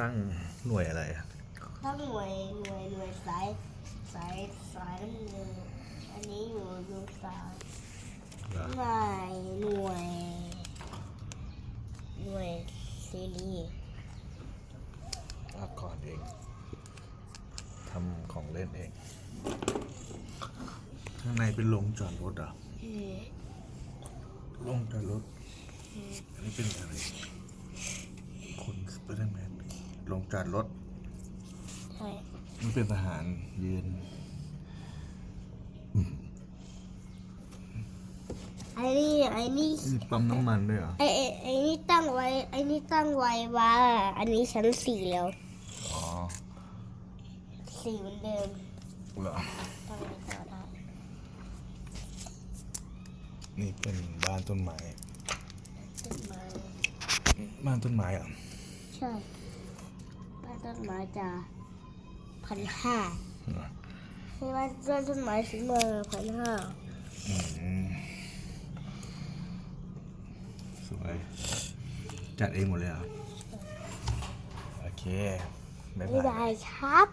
ตั้งหน่วยอะไรอะถ้าหน่วยหน่วยหน่วยสายสายสายน้ำเงินอันนี้อยู่ดูสายเหรอหน่วยหน่วยหน่วยซีรีส์อาก่อนเองทำของเล่นเอง ข้างในเป็นโรงจอดรถเหรอะอืมโรงจอดรถ อันนี้เป็นอะไรคนสไปเดอร์แมน โรงจอดรถใช่มันเป็นทหารยืนไอ้นี่ไอ้นี่มีปั๊มน้ำมันด้วยเหรอไอ้ไอ้ไอ้นี่ตั้งไว้ไอ้นี่ตั้งไว้ว่า อันนี้ชั้นสี่แล้วอ๋อสี่เหมือนเดิมเหรอตั้งไว้ต่อได้นี่เป็นบ้านต้นไม้ต้นไม้บ้านต้นไม้เหรอะใช่บ้าน ต้นไม้จะพันห้าใช่ว่านต้นไม้ซื้อมาพันห้าสวย จัดเองหมดเลยเหรอ โอเค บ๊ายไม่บายได้ครับ